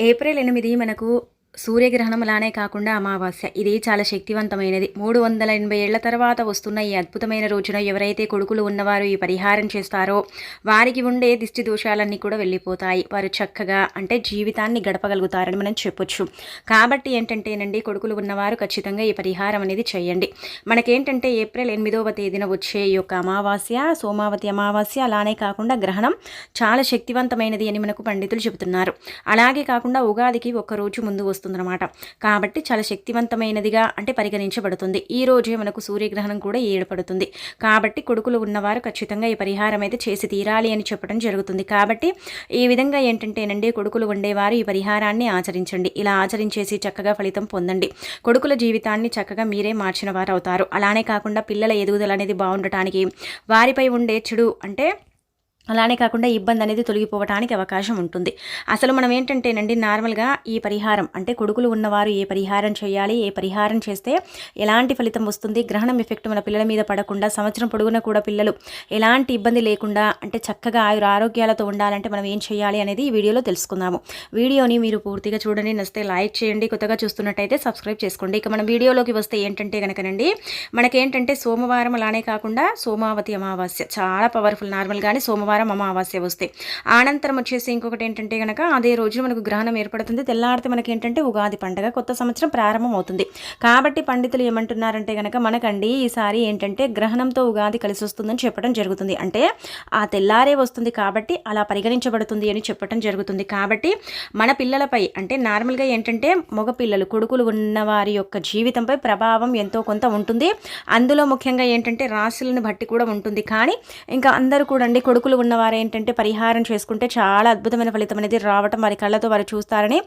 April ఎనిమిది మనకు సూర్యగ్రహణం అలానే కాకుండా అమావాస్య. ఇది చాలా శక్తివంతమైనది. మూడు వందల ఎనభై ఏళ్ళ తర్వాత వస్తున్న ఈ అద్భుతమైన రోజున ఎవరైతే కొడుకులు ఉన్నవారు ఈ పరిహారం చేస్తారో వారికి ఉండే దిష్టి దోషాలన్నీ కూడా వెళ్ళిపోతాయి. వారు చక్కగా అంటే జీవితాన్ని గడపగలుగుతారని మనం చెప్పొచ్చు. కాబట్టి ఏంటంటేనండి కొడుకులు ఉన్నవారు ఖచ్చితంగా ఈ పరిహారం అనేది చేయండి. మనకేంటంటే ఏప్రిల్ ఎనిమిదవ తేదీన వచ్చే ఈ యొక్క అమావాస్య సోమావతి అమావాస్య అలానే కాకుండా గ్రహణం చాలా శక్తివంతమైనది అని మనకు పండితులు చెబుతున్నారు. అలాగే కాకుండా ఉగాదికి ఒక రోజు ముందు వస్తుందన్నమాట కాబట్టి చాలా శక్తివంతమైనదిగా అంటే పరిగణించబడుతుంది. ఈ రోజే మనకు సూర్యగ్రహణం కూడా ఏర్పడుతుంది. కాబట్టి కొడుకులు ఉన్నవారు ఖచ్చితంగా ఈ పరిహారం అయితే చేసి తీరాలి అని చెప్పడం జరుగుతుంది. కాబట్టి ఈ విధంగా ఏంటంటేనండి కొడుకులు ఉండేవారు ఈ పరిహారాన్ని ఆచరించండి. ఇలా ఆచరించేసి చక్కగా ఫలితం పొందండి. కొడుకుల జీవితాన్ని చక్కగా మీరే మార్చిన వారు అవుతారు అలానే కాకుండా పిల్లల ఎదుగుదల అనేది బాగుండటానికి వారిపై ఉండే చెడు అంటే అలానే కాకుండా ఇబ్బంది అనేది తొలగిపోవటానికి అవకాశం ఉంటుంది. అసలు మనం ఏంటంటేనండి నార్మల్గా ఈ పరిహారం అంటే కొడుకులు ఉన్నవారు ఏ పరిహారం చేయాలి ఏ పరిహారం చేస్తే ఎలాంటి ఫలితం వస్తుంది గ్రహణం ఎఫెక్ట్ మన పిల్లల మీద పడకుండా సంవత్సరం పొడుగున కూడా పిల్లలు ఎలాంటి ఇబ్బంది లేకుండా అంటే చక్కగా ఆయుర ఆరోగ్యాలతో ఉండాలంటే మనం ఏం చేయాలి అనేది ఈ వీడియోలో తెలుసుకుందాము. వీడియోని మీరు పూర్తిగా చూడండి నచ్చితే లైక్ చేయండి కొత్తగా చూస్తున్నట్టయితే సబ్స్క్రైబ్ చేసుకోండి. ఇక మన వీడియోలోకి వస్తే ఏంటంటే కనుకనండి మనకేంటంటే సోమవారం అలానే కాకుండా సోమావతి అమావాస్య చాలా పవర్ఫుల్ నార్మల్గానే సోమవారం సోమవారం అమావాస్య వస్తే. అనంతరం వచ్చేసి ఇంకొకటి ఏంటంటే కనుక అదే రోజు మనకు గ్రహణం ఏర్పడుతుంది. తెల్లారితే మనకి ఏంటంటే ఉగాది పండగ కొత్త సంవత్సరం ప్రారంభం అవుతుంది. కాబట్టి పండితులు ఏమంటున్నారంటే కనుక మనకండి ఈసారి ఏంటంటే గ్రహణంతో ఉగాది కలిసి వస్తుందని చెప్పడం జరుగుతుంది. అంటే ఆ తెల్లారే వస్తుంది కాబట్టి అలా పరిగణించబడుతుంది అని చెప్పడం జరుగుతుంది. కాబట్టి మన పిల్లలపై అంటే నార్మల్గా ఏంటంటే మగపిల్లలు కొడుకులు ఉన్నవారి యొక్క జీవితంపై ప్రభావం ఎంతో కొంత ఉంటుంది. అందులో ముఖ్యంగా ఏంటంటే రాశులను బట్టి కూడా ఉంటుంది. కానీ ఇంకా అందరూ కూడా అండి కొడుకులు ఉన్నవారు ఏంటంటే పరిహారం చేసుకుంటే చాలా అద్భుతమైన ఫలితం అనేది రావటం వారి కళ్ళతో వారు చూస్తారని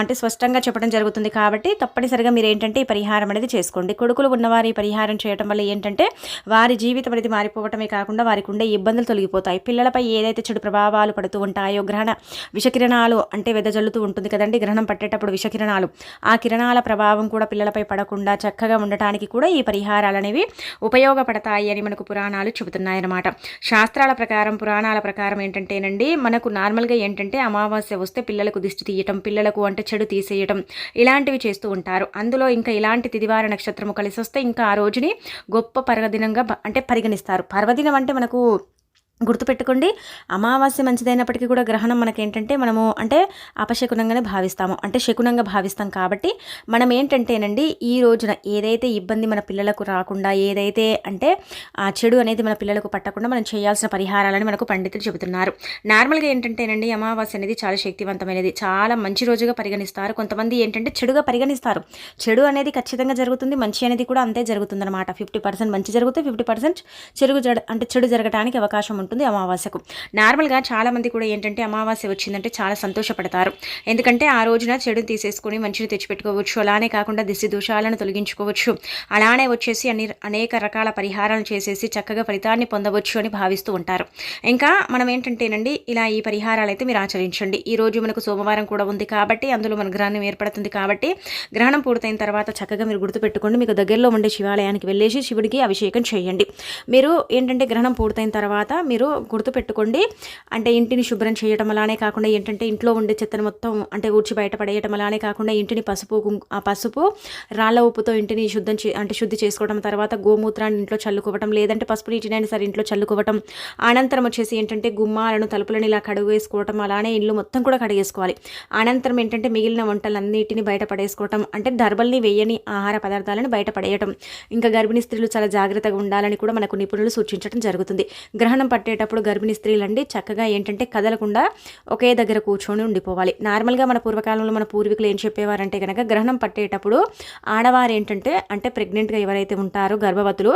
అంటే స్పష్టంగా చెప్పడం జరుగుతుంది. కాబట్టి తప్పనిసరిగా మీరు ఏంటంటే ఈ పరిహారం అనేది చేసుకోండి. కొడుకులు ఉన్నవారు ఈ పరిహారం చేయడం వల్ల ఏంటంటే వారి జీవితం అనేది మారిపోవటమే కాకుండా వారికి ఉండే ఇబ్బందులు తొలగిపోతాయి. పిల్లలపై ఏదైతే చెడు ప్రభావాలు పడుతూ ఉంటాయో గ్రహణ విషకిరణాలు అంటే వెదజల్లుతూ ఉంటుంది కదండి. గ్రహణం పట్టేటప్పుడు విషకిరణాలు. ఆ కిరణాల ప్రభావం కూడా పిల్లలపై పడకుండా చక్కగా ఉండటానికి కూడా ఈ పరిహారాలు అనేవి ఉపయోగపడతాయి అని మనకు పురాణాలు చెబుతున్నాయన్నమాట. శాస్త్రాల ప్రకారం పురాణ పురాణాల ప్రకారం ఏంటంటేనండి మనకు నార్మల్గా ఏంటంటే అమావాస్య వస్తే పిల్లలకు దిష్టి తీయటం పిల్లలకు అంటే చెడు తీసేయటం ఇలాంటివి చేస్తూ ఉంటారు. అందులో ఇంకా ఇలాంటి తిదివార నక్షత్రము కలిసి వస్తే ఇంకా ఆ రోజుని గొప్ప పర్వదినంగా అంటే పరిగణిస్తారు. పర్వదినం అంటే మనకు గుర్తుపెట్టుకోండి. అమావాస్య మంచిదైనప్పటికీ కూడా గ్రహణం మనకేంటంటే మనము అంటే అపశకునంగానే భావిస్తాము. అంటే శకునంగా భావిస్తాం కాబట్టి మనం ఏంటంటేనండి ఈ రోజున ఏదైతే ఇబ్బంది మన పిల్లలకు రాకుండా ఏదైతే అంటే ఆ చెడు అనేది మన పిల్లలకు పట్టకుండా మనం చేయాల్సిన పరిహారాలని మనకు పండితులు చెబుతున్నారు. నార్మల్గా ఏంటంటేనండి అమావాస్య అనేది చాలా శక్తివంతమైనది. చాలా మంచి రోజుగా పరిగణిస్తారు. కొంతమంది ఏంటంటే చెడుగా పరిగణిస్తారు. చెడు అనేది ఖచ్చితంగా జరుగుతుంది. మంచి అనేది కూడా అంతే జరుగుతుందన్నమాట. ఫిఫ్టీ పర్సెంట్ మంచి జరుగుతుంది ఫిఫ్టీ పర్సెంట్ చెడు అంటే చెడు జరగడానికి అవకాశం ఉంటుంది. ఉంటుంది అమావాస్యకు. నార్మల్గా చాలామంది కూడా ఏంటంటే అమావాస్య వచ్చిందంటే చాలా సంతోషపడతారు. ఎందుకంటే ఆ రోజున చెడుని తీసేసుకొని మంచిని తెచ్చిపెట్టుకోవచ్చు. అలానే కాకుండా దిశ దోషాలను తొలగించుకోవచ్చు. అలానే వచ్చేసి అన్ని అనేక రకాల పరిహారాలు చేసేసి చక్కగా ఫలితాన్ని పొందవచ్చు అని భావిస్తూ ఉంటారు. ఇంకా మనం ఏంటంటేనండి ఇలా ఈ పరిహారాలు అయితే మీరు ఆచరించండి. ఈ రోజు మనకు సోమవారం కూడా ఉంది కాబట్టి అందులో మన గ్రహణం ఏర్పడుతుంది కాబట్టి గ్రహణం పూర్తయిన తర్వాత చక్కగా మీరు గుర్తుపెట్టుకోండి. మీకు దగ్గరలో ఉండే శివాలయానికి వెళ్ళేసి శివుడికి అభిషేకం చేయండి. మీరు ఏంటంటే గ్రహణం పూర్తయిన తర్వాత మీరు గుర్తుపెట్టుకోండి. అంటే ఇంటిని శుభ్రం చేయటం అలానే కాకుండా ఏంటంటే ఇంట్లో ఉండే చెత్తను మొత్తం అంటే ఊడ్చి బయటపడేయటం అలానే కాకుండా ఇంటిని పసుపు ఆ పసుపు రాళ్ళ ఉప్పుతో ఇంటిని శుద్ధం అంటే శుద్ధి చేసుకోవడం తర్వాత గోమూత్రాన్ని ఇంట్లో చల్లుకోవటం లేదంటే పసుపు నీటినైనా సరే ఇంట్లో చల్లుకోవటం అనంతరం వచ్చేసి ఏంటంటే గుమ్మాలను తలుపులను ఇలా కడుగేసుకోవటం అలానే ఇల్లు మొత్తం కూడా కడిగేసుకోవాలి. అనంతరం ఏంటంటే మిగిలిన వంటలన్నిటిని బయట పడేసుకోవటం అంటే దర్బల్ని వేయని ఆహార పదార్థాలను బయట పడేయటం. ఇంకా గర్భిణీ స్త్రీలు చాలా జాగ్రత్తగా ఉండాలని కూడా మనకు నిపుణులు సూచించడం జరుగుతుంది. గ్రహణం పట్టేటప్పుడు గర్భిణీ స్త్రీలండి చక్కగా ఏంటంటే కదలకుండా ఒకే దగ్గర కూర్చొని ఉండిపోవాలి. నార్మల్గా మన పూర్వకాలంలో మన పూర్వీకులు ఏం చెప్పేవారంటే కనుక గ్రహణం పట్టేటప్పుడు ఆడవారు ఏంటంటే అంటే ప్రెగ్నెంట్గా ఎవరైతే ఉంటారో గర్భవతులు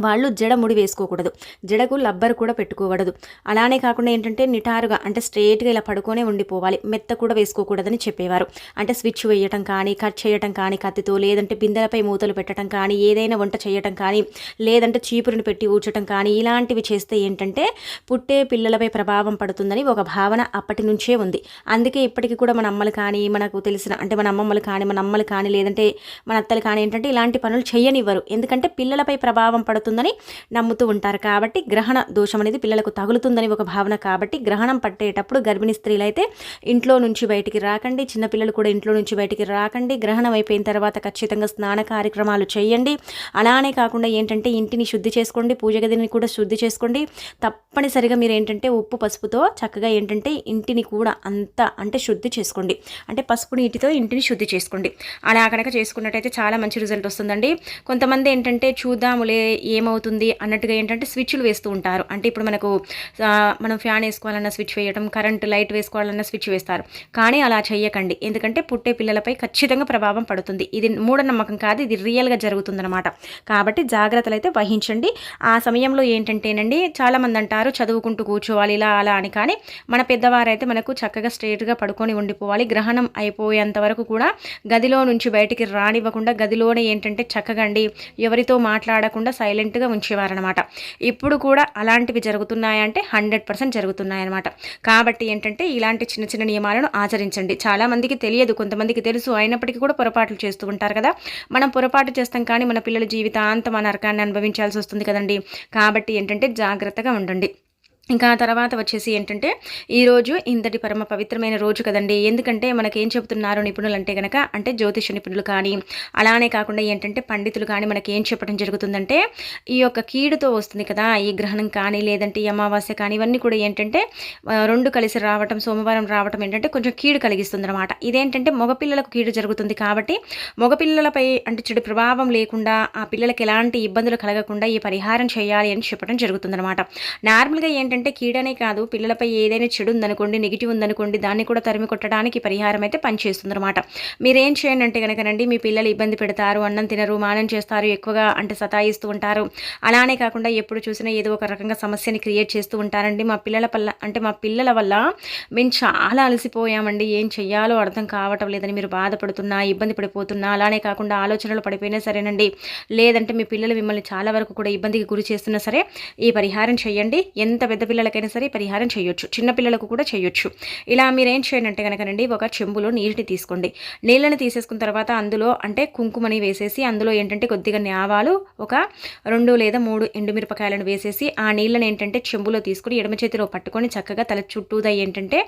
వాళ్ళు జడ ముడి వేసుకోకూడదు. జడకు లబ్బర్ కూడా పెట్టుకోకూడదు. అలానే కాకుండా ఏంటంటే నిటారుగా అంటే స్ట్రేట్గా ఇలా పడుకొనే ఉండిపోవాలి. మెత్త కూడా వేసుకోకూడదని చెప్పేవారు. అంటే స్విచ్ వేయటం కానీ కట్ చేయటం కానీ కత్తితో లేదంటే బిందెలపై మూతలు పెట్టడం కానీ ఏదైనా వంట చేయటం కానీ లేదంటే చీపురుని పెట్టి ఊడ్చటం కానీ ఇలాంటివి చేస్తే ఏంటంటే పుట్టే పిల్లలపై ప్రభావం పడుతుందని ఒక భావన అప్పటి నుంచే ఉంది. అందుకే ఇప్పటికీ కూడా మన అమ్మలు కానీ మనకు తెలిసిన అంటే మన అమ్మమ్మలు కానీ మన అమ్మలు కానీ లేదంటే మన అత్తలు కానీ ఏంటంటే ఇలాంటి పనులు చేయనివ్వరు. ఎందుకంటే పిల్లలపై ప్రభావం పడుతుంది పడుతుందని నమ్ముతూ ఉంటారు. కాబట్టి గ్రహణ దోషం అనేది పిల్లలకు తగులుతుందని ఒక భావన. కాబట్టి గ్రహణం పట్టేటప్పుడు గర్భిణీ స్త్రీలు అయితే ఇంట్లో నుంచి బయటికి రాకండి. చిన్నపిల్లలు కూడా ఇంట్లో నుంచి బయటికి రాకండి. గ్రహణం అయిపోయిన తర్వాత ఖచ్చితంగా స్నాన కార్యక్రమాలు చేయండి. అలానే కాకుండా ఏంటంటే ఇంటిని శుద్ధి చేసుకోండి. పూజ గదిని కూడా శుద్ధి చేసుకోండి. తప్పనిసరిగా మీరు ఏంటంటే ఉప్పు పసుపుతో చక్కగా ఏంటంటే ఇంటిని కూడా అంతా అంటే శుద్ధి చేసుకోండి. అంటే పసుపు నీటితో ఇంటిని శుద్ధి చేసుకోండి. అలా కనుక చేసుకున్నట్టయితే చాలా మంచి రిజల్ట్ వస్తుందండి. కొంతమంది ఏంటంటే చూద్దాములే ఏమవుతుంది అన్నట్టుగా ఏంటంటే స్విచ్లు వేస్తూ ఉంటారు. అంటే ఇప్పుడు మనకు మనం ఫ్యాన్ వేసుకోవాలన్న స్విచ్ వేయడం కరెంట్ లైట్ వేసుకోవాలన్న స్విచ్ వేస్తారు. కానీ అలా చేయకండి ఎందుకంటే పుట్టే పిల్లలపై ఖచ్చితంగా ప్రభావం పడుతుంది. ఇది మూఢనమ్మకం కాదు ఇది రియల్గా జరుగుతుందన్నమాట. కాబట్టి జాగ్రత్తలు అయితే వహించండి. ఆ సమయంలో ఏంటంటేనండి చాలామంది అంటారు చదువుకుంటూ కూర్చోవాలి ఇలా అలా అని. కానీ మన పెద్దవారైతే మనకు చక్కగా స్ట్రేట్గా పడుకొని ఉండిపోవాలి. గ్రహణం అయిపోయేంత వరకు కూడా గదిలో నుంచి బయటికి రానివ్వకుండా గదిలోనే ఏంటంటే చక్కగండి ఎవరితో మాట్లాడకుండా సైలెంట్గా ఉంచేవారనమాట ఇప్పుడు కూడా అలాంటివి జరుగుతున్నాయంటే హండ్రెడ్ పర్సెంట్ జరుగుతున్నాయన్నమాట. కాబట్టి ఏంటంటే ఇలాంటి చిన్న చిన్న నియమాలను ఆచరించండి. చాలామందికి తెలియదు కొంతమందికి తెలుసు అయినప్పటికీ కూడా పొరపాట్లు చేస్తూ ఉంటారు కదా. మనం పొరపాటు చేస్తాం కానీ మన పిల్లల జీవితాంతం ఆ నరకాన్ని అనుభవించాల్సి వస్తుంది కదండి. కాబట్టి ఏంటంటే జాగ్రత్తగా ఉండండి. ఇంకా తర్వాత వచ్చేసి ఏంటంటే ఈరోజు ఇంతటి పరమ పవిత్రమైన రోజు కదండి. ఎందుకంటే మనకేం చెబుతున్నారు నిపుణులు అంటే కనుక అంటే జ్యోతిష నిపుణులు కానీ అలానే కాకుండా ఏంటంటే పండితులు కానీ మనకి ఏం చెప్పడం జరుగుతుందంటే ఈ యొక్క కీడుతో వస్తుంది కదా ఈ గ్రహణం కానీ లేదంటే ఈ అమావాస్య కానీ ఇవన్నీ కూడా ఏంటంటే రెండు కలిసి రావటం సోమవారం రావటం ఏంటంటే కొంచెం కీడు కలిగిస్తుంది అనమాట ఇదేంటంటే మగపిల్లలకు కీడు జరుగుతుంది కాబట్టి మగపిల్లలపై అంటే చెడు ప్రభావం లేకుండా ఆ పిల్లలకి ఎలాంటి ఇబ్బందులు కలగకుండా ఈ పరిహారం చేయాలి అని చెప్పడం జరుగుతుందన్నమాట. నార్మల్గా ఏంటంటే ఏంటంటే కీడనే కాదు పిల్లలపై ఏదైనా చెడు ఉందనుకోండి నెగిటివ్ ఉందనుకోండి దాన్ని కూడా తరిమి కొట్టడానికి పరిహారం అయితే పనిచేస్తుంది అనమాట మీరేం చేయండి అంటే కనుకనండి మీ పిల్లలు ఇబ్బంది పెడతారు అన్నం తినరు మానం చేస్తారు ఎక్కువగా అంటే సతాయిస్తూ ఉంటారు. అలానే కాకుండా ఎప్పుడు చూసినా ఏదో ఒక రకంగా సమస్యని క్రియేట్ చేస్తూ ఉంటారండి. మా పిల్లల వల్ల అంటే మా పిల్లల వల్ల మేము చాలా అలసిపోయామండి. ఏం చెయ్యాలో అర్థం కావటం లేదని మీరు బాధపడుతున్నా ఇబ్బంది పడిపోతున్నా అలానే కాకుండా ఆలోచనలు పడిపోయినా సరేనండి. లేదంటే మీ పిల్లలు మిమ్మల్ని చాలా వరకు కూడా ఇబ్బందికి గురి చేస్తున్నా సరే ఈ పరిహారం చేయండి ఎంత పెద్ద పెద్ద పిల్లలకైనా సరే పరిహారం చేయొచ్చు చిన్నపిల్లలకు కూడా చేయొచ్చు. ఇలా మీరు ఏం చేయండి అంటే కనుకనండి ఒక చెంబులో నీటిని తీసుకోండి. నీళ్ళని తీసేసుకున్న తర్వాత అందులో అంటే కుంకుమని వేసేసి అందులో ఏంటంటే కొద్దిగా ఆవాలు ఒక రెండు లేదా మూడు ఎండుమిరపకాయలను వేసేసి ఆ నీళ్ళని ఏంటంటే చెంబులో తీసుకుని ఎడమ చేతిలో పట్టుకొని చక్కగా తల చుట్టూదా ఏంటంటే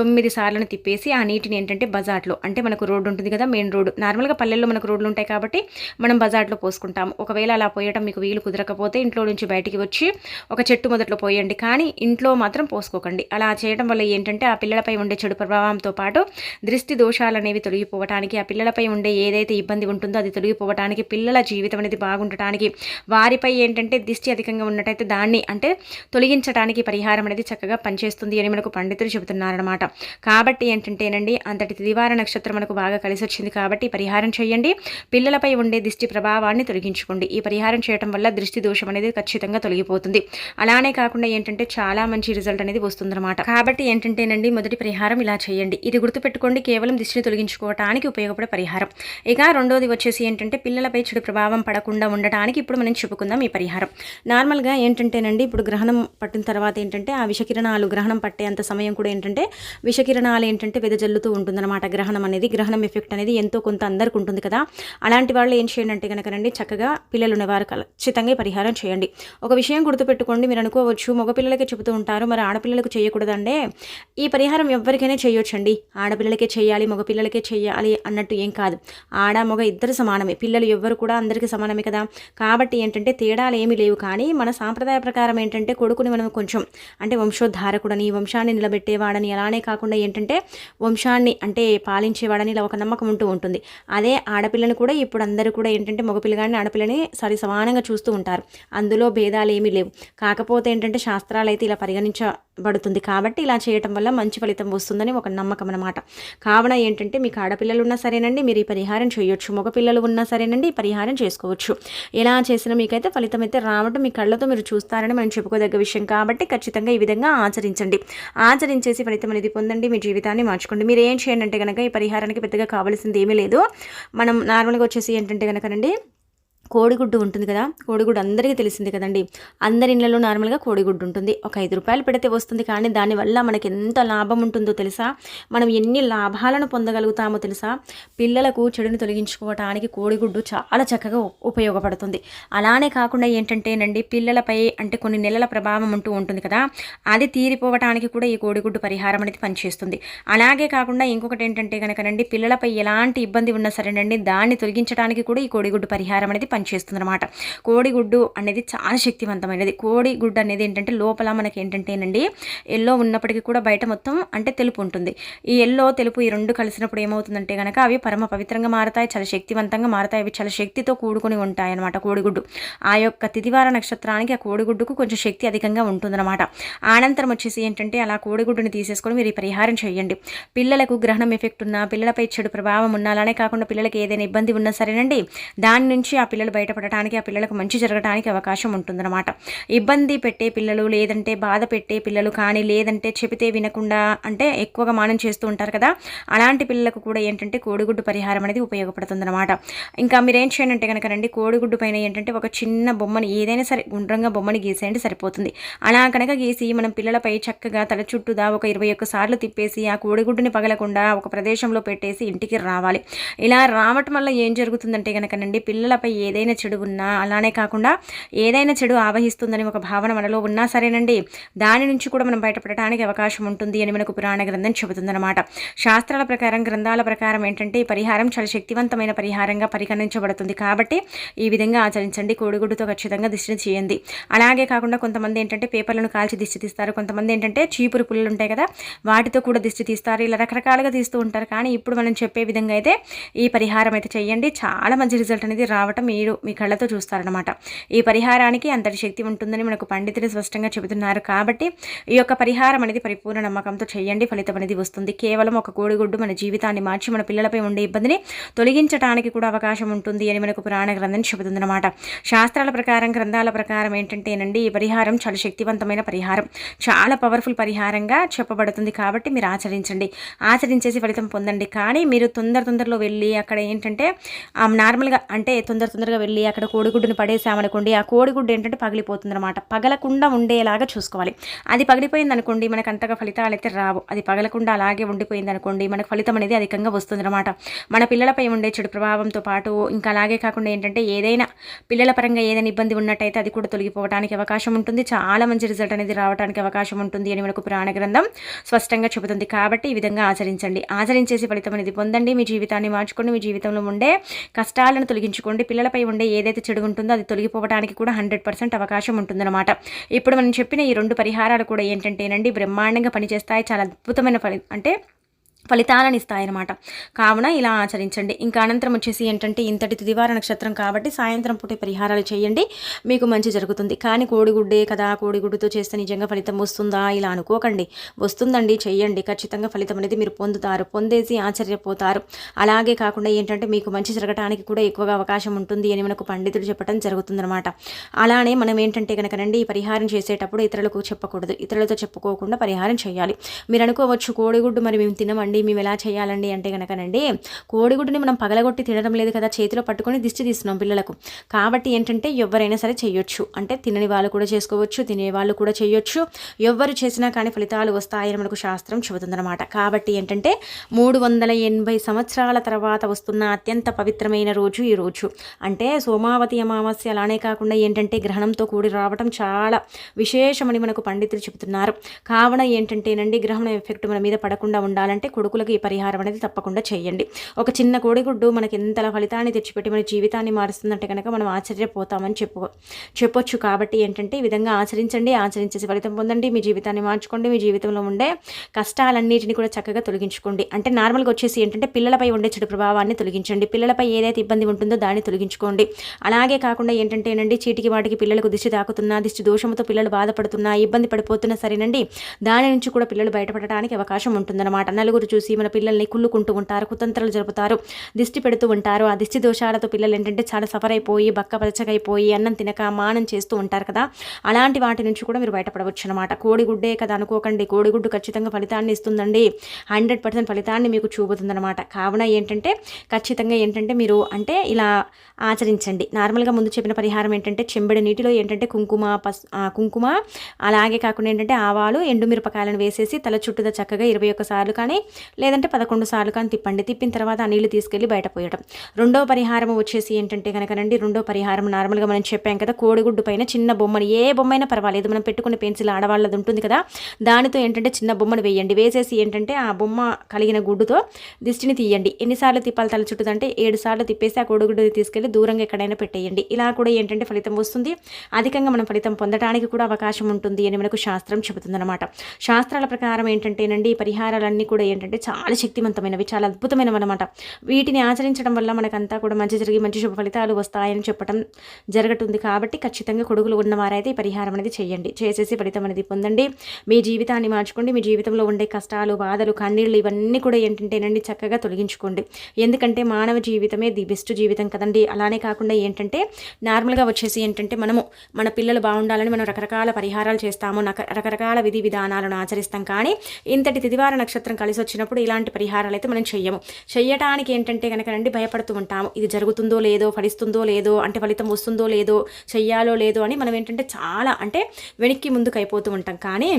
తొమ్మిది సార్లను తిప్పేసి ఆ నీటిని ఏంటంటే బజార్లో అంటే మనకు రోడ్డు ఉంటుంది కదా మెయిన్ రోడ్డు. నార్మల్గా పల్లెల్లో మనకు రోడ్లు ఉంటాయి కాబట్టి మనం బజార్లో పోసుకుంటాము. ఒకవేళ అలా పోయటం మీకు వీలు కుదరకపోతే ఇంట్లో నుంచి బయటికి వచ్చి ఒక చెట్టు మొదట్లో పోయండి. కానీ ఇంట్లో మాత్రం పోసుకోకండి. అలా చేయడం వల్ల ఏంటంటే ఆ పిల్లలపై ఉండే చెడు ప్రభావంతో పాటు దృష్టి దోషాలు అనేవి తొలగిపోవటానికి ఆ పిల్లలపై ఉండే ఏదైతే ఇబ్బంది ఉంటుందో అది తొలగిపోవటానికి పిల్లల జీవితం అనేది బాగుండటానికి వారిపై ఏంటంటే దిష్టి అధికంగా ఉన్నట్టయితే దాన్ని అంటే తొలగించడానికి పరిహారం అనేది చక్కగా పనిచేస్తుంది అని మనకు పండితులు చెబుతున్నారనమాట కాబట్టి ఏంటంటేనండి అంతటి దివార నక్షత్రం మనకు బాగా కలిసి వచ్చింది కాబట్టి పరిహారం చేయండి. పిల్లలపై ఉండే దిష్టి ప్రభావాన్ని తొలగించుకోండి. ఈ పరిహారం చేయడం వల్ల దృష్టి దోషం అనేది ఖచ్చితంగా తొలగిపోతుంది. అలానే కాకుండా ఏంటంటే చాలా మంచి రిజల్ట్ అనేది వస్తుందన్నమాట. కాబట్టి ఏంటంటేనండి మొదటి పరిహారం ఇలా చేయండి. ఇది గుర్తుపెట్టుకోండి కేవలం దిష్టిని తొలగించుకోవటానికి ఉపయోగపడే పరిహారం. ఇక రెండోది వచ్చేసి ఏంటంటే పిల్లలపై చెడు ప్రభావం పడకుండా ఉండటానికి ఇప్పుడు మనం చెప్పుకుందాం ఈ పరిహారం. నార్మల్గా ఏంటంటేనండి ఇప్పుడు గ్రహణం పట్టిన తర్వాత ఏంటంటే ఆ విషకిరణాలు గ్రహణం పట్టేంత సమయం కూడా ఏంటంటే విషకిరణాలు ఏంటంటే వెదజల్లుతూ ఉంటుందన్నమాట. గ్రహణం అనేది గ్రహణం ఎఫెక్ట్ అనేది ఎంతో కొంత అందరికి ఉంటుంది కదా. అలాంటి వాళ్ళు ఏం చేయండి అంటే కనుకనండి చక్కగా పిల్లలు ఉన్నవారు ఖచ్చితంగా పరిహారం చేయండి. ఒక విషయం గుర్తుపెట్టుకోండి మీరు అనుకోవచ్చు మగపిల్లలకి చెబుతూ ఉంటారు. మరి ఆడపిల్లలకు చేయకూడదంటే ఈ పరిహారం ఎవరికైనా చేయొచ్చండి. ఆడపిల్లలకే చేయాలి మగపిల్లలకే చేయాలి అన్నట్టు ఏం కాదు. ఆడ మగ ఇద్దరు సమానమే. పిల్లలు ఎవ్వరు కూడా అందరికీ సమానమే కదా. కాబట్టి ఏంటంటే తేడాలు ఏమీ లేవు కానీ మన సాంప్రదాయ ప్రకారం ఏంటంటే కొడుకుని మనం కొంచెం అంటే వంశోద్ధారకుడని వంశాన్ని నిలబెట్టేవాడని అలానే కాకుండా ఏంటంటే వంశాన్ని అంటే పాలించేవాడని ఇలా ఒక నమ్మకం ఉంటూ ఉంటుంది. అదే ఆడపిల్లని కూడా ఇప్పుడు అందరూ కూడా ఏంటంటే మగపిల్లగాని ఆడపిల్లని సరి సమానంగా చూస్తూ ఉంటారు. అందులో భేదాలు ఏమీ లేవు. కాకపోతే ఏంటంటే శాస్త్రాలు అయితే ఇలా పరిగణించబడుతుంది. కాబట్టి ఇలా చేయటం వల్ల మంచి ఫలితం వస్తుందని ఒక నమ్మకం అనమాట కావున ఏంటంటే మీకు ఆడపిల్లలు ఉన్నా సరేనండి మీరు ఈ పరిహారం చేయొచ్చు. మగపిల్లలు ఉన్నా సరేనండి ఈ పరిహారం చేసుకోవచ్చు. ఎలా చేసినా మీకైతే ఫలితం అయితే రావడం మీ కళ్ళతో మీరు చూస్తారని మనం చెప్పుకోదగ్గ విషయం. కాబట్టి ఖచ్చితంగా ఈ విధంగా ఆచరించండి. ఆచరించేసి ఫలితం అనేది పొందండి మీ జీవితాన్ని మార్చుకోండి. మీరు ఏం చేయండి అంటే కనుక ఈ పరిహారానికి పెద్దగా కావాల్సింది ఏమీ లేదు. మనం నార్మల్గా వచ్చేసి ఏంటంటే కనుకనండి కోడిగుడ్డు ఉంటుంది కదా? కోడిగుడ్డు అందరికీ తెలిసింది కదండి. అందరి ఇళ్ళలో నార్మల్గా కోడిగుడ్డు ఉంటుంది. ఒక ఐదు రూపాయలు పెడితే వస్తుంది కానీ దానివల్ల మనకి ఎంత లాభం ఉంటుందో తెలుసా? మనం ఎన్ని లాభాలను పొందగలుగుతామో తెలుసా? పిల్లలకు చెడుని తొలగించుకోవటానికి కోడిగుడ్డు చాలా చక్కగా ఉపయోగపడుతుంది. అలానే కాకుండా ఏంటంటేనండి పిల్లలపై అంటే కొన్ని నెలల ప్రభావం ఉంటూ ఉంటుంది కదా? అది తీరిపోవటానికి కూడా ఈ కోడిగుడ్డు పరిహారం అనేది పనిచేస్తుంది. అలాగే కాకుండా ఇంకొకటి ఏంటంటే కనుకనండి పిల్లలపై ఎలాంటి ఇబ్బంది ఉన్నా సరేనండి దాన్ని తొలగించడానికి కూడా ఈ కోడిగుడ్డు పరిహారం అనేది పనిచేస్తుంది అనమాట కోడిగుడ్డు అనేది చాలా శక్తివంతమైనది. కోడిగుడ్డు అనేది ఏంటంటే లోపల మనకి ఏంటంటేనండి ఎల్లో ఉన్నప్పటికీ కూడా బయట మొత్తం అంటే తెలుపు ఉంటుంది. ఈ ఎల్లో తెలుపు ఈ రెండు కలిసినప్పుడు ఏమవుతుందంటే కనుక అవి పరమ పవిత్రంగా మారతాయి చాలా శక్తివంతంగా మారతాయి. అవి చాలా శక్తితో కూడుకుని ఉంటాయి అనమాట కోడిగుడ్డు. ఆ యొక్క తిథివార నక్షత్రానికి ఆ కోడిగుడ్డుకు కొంచెం శక్తి అధికంగా ఉంటుందన్నమాట. అనంతరం వచ్చేసి ఏంటంటే అలా కోడిగుడ్డుని తీసేసుకొని మీరు ఈ పరిహారం చేయండి పిల్లలకు గ్రహణం ఎఫెక్ట్ ఉన్నా పిల్లలపై చెడు ప్రభావం ఉన్నా అలానే కాకుండా పిల్లలకి ఏదైనా ఇబ్బంది ఉన్నా సరేనండి దాని నుంచి ఆ పిల్లలు బయటపడటానికి ఆ పిల్లలకు మంచి జరగడానికి అవకాశం ఉంటుందన్నమాట. ఇబ్బంది పెట్టే పిల్లలు లేదంటే బాధ పెట్టే పిల్లలు కానీ లేదంటే చెబితే వినకుండా అంటే ఎక్కువగా మానం చేస్తూ ఉంటారు కదా. అలాంటి పిల్లలకు కూడా ఏంటంటే కోడిగుడ్డు పరిహారం అనేది ఉపయోగపడుతుందన్నమాట. ఇంకా మీరేం చేయండి అంటే కనుక రండి కోడిగుడ్డు పైన ఏంటంటే ఒక చిన్న బొమ్మని ఏదైనా సరే గుండ్రంగా బొమ్మని గీసేయండి సరిపోతుంది. అలా కనుక గీసి మనం పిల్లలపై చక్కగా తల చుట్టూదా ఒక ఇరవై ఒక్క సార్లు తిప్పేసి ఆ కోడిగుడ్డుని పగలకుండా ఒక ప్రదేశంలో పెట్టేసి ఇంటికి రావాలి. ఇలా రావటం వల్ల ఏం జరుగుతుందంటే కనుకనండి పిల్లలపై ఏదైనా ఏదైనా చెడు ఉన్నా అలానే కాకుండా ఏదైనా చెడు ఆవహిస్తుందని ఒక భావన మనలో ఉన్నా సరేనండి. దాని నుంచి కూడా మనం బయటపడటానికి అవకాశం ఉంటుంది అని మనకు పురాణ గ్రంథం చెబుతుందన్నమాట. శాస్త్రాల ప్రకారం గ్రంథాల ప్రకారం ఏంటంటే ఈ పరిహారం చాలా శక్తివంతమైన పరిహారంగా పరిగణించబడుతుంది. కాబట్టి ఈ విధంగా ఆచరించండి. కోడిగుడ్డుతో ఖచ్చితంగా దిష్టిని చేయండి అలాగే కాకుండా కొంతమంది ఏంటంటే పేపర్లను కాల్చి దిష్టి తీస్తారు. కొంతమంది ఏంటంటే చీపురు పుల్లలు ఉంటాయి కదా వాటితో కూడా దిష్టి తీస్తారు. ఇలా రకరకాలుగా తీస్తూ ఉంటారు. కానీ ఇప్పుడు మనం చెప్పే విధంగా అయితే ఈ పరిహారం అయితే చేయండి. చాలా మంచి రిజల్ట్ అనేది రావటం మీరు మీ కళ్ళతో చూస్తారనమాట ఈ పరిహారానికి అంతటి శక్తి ఉంటుందని మనకు పండితులు స్పష్టంగా చెబుతున్నారు కాబట్టి ఈ యొక్క పరిహారం అనేది పరిపూర్ణ నమ్మకంతో చేయండి. ఫలితం అనేది వస్తుంది. కేవలం ఒక కోడిగుడ్డు మన జీవితాన్ని మార్చి మన పిల్లలపై ఉండే ఇబ్బందిని తొలగించడానికి కూడా అవకాశం ఉంటుంది అని మనకు పురాణ గ్రంథం చెబుతుందన్నమాట. శాస్త్రాల ప్రకారం గ్రంథాల ప్రకారం ఏంటంటేనండి ఈ పరిహారం చాలా శక్తివంతమైన పరిహారం. చాలా పవర్ఫుల్ పరిహారంగా చెప్పబడుతుంది కాబట్టి మీరు ఆచరించండి. ఆచరించేసి ఫలితం పొందండి. కానీ మీరు తొందర తొందరలో వెళ్ళి అక్కడ ఏంటంటే నార్మల్గా అంటే తొందర తొందరగా వెళ్ళి అక్కడ కోడిగుడ్డుని పడేసామనుకోండి ఆ కోడిగుడ్డు ఏంటంటే పగిలిపోతుంది అనమాట పగలకుండా ఉండేలాగా చూసుకోవాలి. అది పగిలిపోయింది అనుకోండి మనకు అంతగా ఫలితాలు అయితే రావు. అది పగలకుండా అలాగే ఉండిపోయింది అనుకోండి మనకు ఫలితం అనేది అధికంగా వస్తుంది అనమాట మన పిల్లలపై ఉండే చెడు ప్రభావంతో పాటు ఇంకా అలాగే కాకుండా ఏంటంటే ఏదైనా పిల్లల పరంగా ఏదైనా ఇబ్బంది ఉన్నట్టయితే అది కూడా తొలగిపోవడానికి అవకాశం ఉంటుంది. చాలా మంచి రిజల్ట్ అనేది రావడానికి అవకాశం ఉంటుంది అని మనకు ప్రాణ గ్రంథం స్పష్టంగా చెబుతుంది. కాబట్టి ఈ విధంగా ఆచరించండి. ఆచరించేసి ఫలితం అనేది పొందండి. మీ జీవితాన్ని మార్చుకోండి మీ జీవితంలో ఉండే కష్టాలను తొలగించుకోండి. పిల్లలపై ఉండే ఏదైతే చెడు ఉంటుందో అది తొలగిపోవడానికి కూడా హండ్రెడ్ పర్సెంట్ అవకాశం ఉంటుందన్నమాట. ఇప్పుడు మనం చెప్పిన ఈ రెండు పరిహారాలు కూడా ఏంటంటేనండి బ్రహ్మాండంగా పనిచేస్తాయి. చాలా అద్భుతమైన ఫలి అంటే ఫలితాలను ఇస్తాయన్నమాట. కావున ఇలా ఆచరించండి. ఇంకా అనంతరం వచ్చేసి ఏంటంటే ఇంతటి తుదివార నక్షత్రం కాబట్టి సాయంత్రం పూట పరిహారాలు చేయండి. మీకు మంచి జరుగుతుంది. కానీ కోడిగుడ్డే కదా కోడిగుడ్డుతో చేస్తే నిజంగా ఫలితం వస్తుందా ఇలా అనుకోకండి. వస్తుందండి చేయండి. ఖచ్చితంగా ఫలితం అనేది మీరు పొందుతారు. పొందేసి ఆశ్చర్యపోతారు. అలాగే కాకుండా ఏంటంటే మీకు మంచి జరగడానికి కూడా ఎక్కువగా అవకాశం ఉంటుంది అని మనకు పండితులు చెప్పడం జరుగుతుందన్నమాట. అలానే మనం ఏంటంటే కనుకనండి ఈ పరిహారం చేసేటప్పుడు ఇతరులకు చెప్పకూడదు. ఇతరులతో చెప్పుకోకుండా పరిహారం చేయాలి. మీరు అనుకోవచ్చు కోడిగుడ్డు మరి మేము తినమండి మేము ఎలా చేయాలండి అంటే కనుకనండి కోడిగుడ్డుని మనం పగలగొట్టి తినడం లేదు కదా చేతిలో పట్టుకొని దిష్టి తీస్తున్నాం పిల్లలకు. కాబట్టి ఏంటంటే ఎవరైనా సరే చేయొచ్చు. అంటే తినని వాళ్ళు కూడా చేసుకోవచ్చు తినే వాళ్ళు కూడా చేయొచ్చు. ఎవరు చేసినా కానీ ఫలితాలు వస్తాయని మనకు శాస్త్రం చెబుతుందన్నమాట. కాబట్టి ఏంటంటే మూడు వందల ఎనభై సంవత్సరాల తర్వాత వస్తున్న అత్యంత పవిత్రమైన రోజు ఈ రోజు. అంటే సోమావతి అమావాస్య అలానే కాకుండా ఏంటంటే గ్రహణంతో కూడి రావటం చాలా విశేషమని మనకు పండితులు చెబుతున్నారు. కావున ఏంటంటేనండి గ్రహణం ఎఫెక్ట్ మన మీద పడకుండా ఉండాలంటే కొడుకులకు ఈ పరిహారం అనేది తప్పకుండా చేయండి. ఒక చిన్న కోడిగుడ్డు మనకి ఎంతలా ఫలితాన్ని తెచ్చిపెట్టి మన జీవితాన్ని మారుస్తుందంటే కనుక మనం ఆశ్చర్యపోతామని చెప్పు చెప్పొచ్చు. కాబట్టి ఏంటంటే ఈ విధంగా ఆచరించండి ఆచరించేసి ఫలితం పొందండి. మీ జీవితాన్ని మార్చుకోండి మీ జీవితంలో ఉండే కష్టాలన్నిటిని కూడా చక్కగా తొలగించుకోండి. అంటే నార్మల్గా వచ్చేసి ఏంటంటే పిల్లలపై ఉండే చెడు ప్రభావాన్ని తొలగించండి. పిల్లలపై ఏదైతే ఇబ్బంది ఉంటుందో దాన్ని తొలగించుకోండి. అలాగే కాకుండా ఏంటంటేనండి చీటికి వాటికి పిల్లలకు దిష్టి తాకుతున్నా దిష్టి దోషంతో పిల్లలు బాధపడుతున్నా ఇబ్బంది పడిపోతున్నా సరేనండి దాని నుంచి కూడా పిల్లలు బయటపడటానికి అవకాశం ఉంటుందన్నమాట. నలుగురు చూసి మన పిల్లల్ని కుళ్ళుకుంటూ ఉంటారు కుతంత్రాలు జరుపుతారు దిష్టి పెడుతూ ఉంటారు. ఆ దిష్టి దోషాలతో పిల్లలు ఏంటంటే చాలా సఫర్ అయిపోయి బక్కపరచగైపోయి అన్నం తినక మానం చేస్తూ ఉంటారు కదా. అలాంటి వాటి నుంచి కూడా మీరు బయటపడవచ్చు అనమాట కోడిగుడ్డే కదా అనుకోకండి. కోడిగుడ్డు ఖచ్చితంగా ఫలితాన్ని ఇస్తుందండి. హండ్రెడ్ పర్సెంట్ ఫలితాన్ని మీకు చూపుతుందన్నమాట కావున ఏంటంటే ఖచ్చితంగా ఏంటంటే మీరు అంటే ఇలా ఆచరించండి. నార్మల్గా ముందు చెప్పిన పరిహారం ఏంటంటే చెంబడి నీటిలో ఏంటంటే కుంకుమ పస్ కుంకుమ అలాగే కాకుండా ఏంటంటే ఆవాలు ఎండుమిరపకాయలను వేసేసి తల చుట్టూదా చక్కగా ఇరవై ఒక్కసార్లు కానీ లేదంటే పదకొండు సార్లు కానీ తిప్పండి. తిప్పిన తర్వాత ఆ నీళ్ళు తీసుకెళ్ళి బయట పోయడం రెండో పరిహారం వచ్చేసి ఏంటంటే కనుకనండి రెండో పరిహారం నార్మల్గా మనం చెప్పాం కదా కోడిగుడ్డు పైన చిన్న బొమ్మని. ఏ బొమ్మైనా పర్వాలేదు మనం పెట్టుకునే పెన్సిల్ ఆడవాళ్ళది ఉంటుంది కదా దానితో ఏంటంటే చిన్న బొమ్మను వేయండి. వేసేసి ఏంటంటే ఆ బొమ్మ కలిగిన గుడ్డుతో దిష్టిని తీయండి. ఎన్నిసార్లు తిప్పాలి తల చుట్టూ అంటే ఏడు సార్లు తిప్పేసి ఆ కోడిగుడ్డు తీసుకెళ్ళి దూరంగా ఎక్కడైనా పెట్టేయండి. ఇలా కూడా ఏంటంటే ఫలితం వస్తుంది. అధికంగా మనం ఫలితం పొందడానికి కూడా అవకాశం ఉంటుంది అని మనకు శాస్త్రం చెబుతుందన్నమాట. శాస్త్రాల ప్రకారం ఏంటంటేనండి పరిహారాలన్నీ కూడా ఏంటంటే చాలా శక్తివంతమైనవి చాలా అద్భుతమైనవి అనమాట వీటిని ఆచరించడం వల్ల మనకంతా కూడా మంచి జరిగి మంచి శుభ ఫలితాలు వస్తాయని చెప్పడం జరగటుంది. కాబట్టి ఖచ్చితంగా కొడుకులు ఉన్నవారైతే ఈ పరిహారం అనేది చేయండి. చేసేసి ఫలితం అనేది పొందండి. మీ జీవితాన్ని మార్చుకోండి. మీ జీవితంలో ఉండే కష్టాలు బాధలు కన్నీళ్ళు ఇవన్నీ కూడా ఏంటంటేనండి చక్కగా తొలగించుకోండి. ఎందుకంటే మానవ జీవితమే ది బెస్ట్ జీవితం కదండి. అలానే కాకుండా ఏంటంటే నార్మల్గా వచ్చేసి ఏంటంటే మనము మన పిల్లలు బాగుండాలని మనం రకరకాల పరిహారాలు చేస్తాము. రకరకాల విధి విధానాలను ఆచరిస్తాం. కానీ ఇంతటి తిదివార నక్షత్రం కలిసి వచ్చినప్పుడు ఇలాంటి పరిహారాలు అయితే మనం చెయ్యము. చెయ్యటానికి ఏంటంటే కనుక రండి భయపడుతూ ఉంటాము. ఇది జరుగుతుందో లేదో ఫలిస్తుందో లేదో అంటే ఫలితం వస్తుందో లేదో చెయ్యాలో లేదో అని మనం ఏంటంటే చాలా అంటే వెనక్కి ముందుకు అయిపోతూ ఉంటాం. కానీ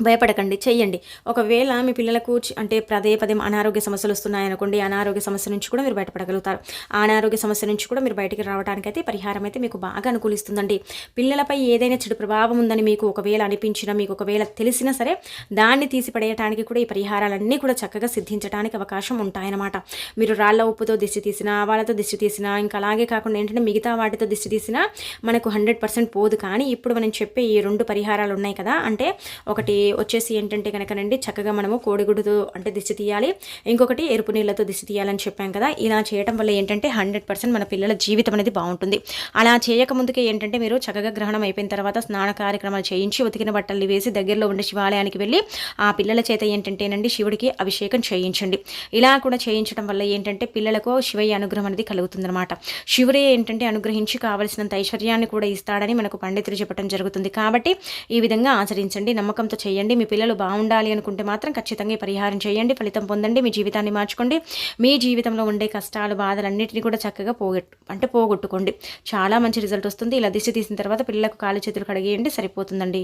భయపడకండి చెయ్యండి. ఒకవేళ మీ పిల్లలకు అంటే పదే పదే అనారోగ్య సమస్యలు వస్తున్నాయనుకోండి అనారోగ్య సమస్య నుంచి కూడా మీరు బయటపడగలుగుతారు. ఆ అనారోగ్య సమస్య నుంచి కూడా మీరు బయటికి రావడానికైతే పరిహారం అయితే మీకు బాగా అనుకూలిస్తుందండి. పిల్లలపై ఏదైనా చెడు ప్రభావం ఉందని మీకు ఒకవేళ అనిపించినా మీకు ఒకవేళ తెలిసినా సరే దాన్ని తీసిపడేయడానికి కూడా ఈ పరిహారాలన్నీ కూడా చక్కగా సిద్ధించడానికి అవకాశం ఉంటాయన్నమాట. మీరు రాళ్ళ ఉప్పుతో దిష్టి తీసినా వాళ్ళతో దిష్టి తీసినా ఇంకా అలాగే కాకుండా ఏంటంటే మిగతా వాటితో దిష్టి తీసినా మనకు హండ్రెడ్ పర్సెంట్ పోదు. కానీ ఇప్పుడు మనం చెప్పే ఈ రెండు పరిహారాలు ఉన్నాయి కదా అంటే ఒకటి వచ్చేసి ఏంటంటే కనుకనండి చక్కగా మనము కోడిగుడుతో అంటే దిష్టి తీయాలి. ఇంకొకటి ఎరుపు నీళ్ళతో దిష్టి తీయాలని చెప్పాం కదా. ఇలా చేయడం వల్ల ఏంటంటే హండ్రెడ్ పర్సెంట్ మన పిల్లల జీవితం అనేది బాగుంటుంది. అలా చేయకముందుకే ఏంటంటే మీరు చక్కగా గ్రహణం అయిపోయిన తర్వాత స్నాన కార్యక్రమాలు చేయించి ఉతికిన బట్టలు వేసి దగ్గరలో ఉండే శివాలయానికి వెళ్ళి ఆ పిల్లల చేత ఏంటంటేనండి శివుడికి అభిషేకం చేయించండి. ఇలా కూడా చేయించడం వల్ల ఏంటంటే పిల్లలకు శివయ్య అనుగ్రహం అనేది కలుగుతుందన్నమాట. శివుడే ఏంటంటే అనుగ్రహించి కావలసినంత ఐశ్వర్యాన్ని కూడా ఇస్తాడని మనకు పండితులు చెప్పడం జరుగుతుంది. కాబట్టి ఈ విధంగా ఆచరించండి. నమ్మకంతో చేయండి చేయండి మీ పిల్లలు బాగుండాలి అనుకుంటే మాత్రం ఖచ్చితంగా పరిహారం చేయండి ఫలితం పొందండి మీ జీవితాన్ని మార్చుకోండి. మీ జీవితంలో ఉండే కష్టాలు బాధలన్నింటినీ కూడా చక్కగా పోగొట్టు అంటే పోగొట్టుకోండి. చాలా మంచి రిజల్ట్ వస్తుంది. ఇలా దిశ తీసిన తర్వాత పిల్లలకు కాలు చేతులు కడిగేయండి సరిపోతుందండి.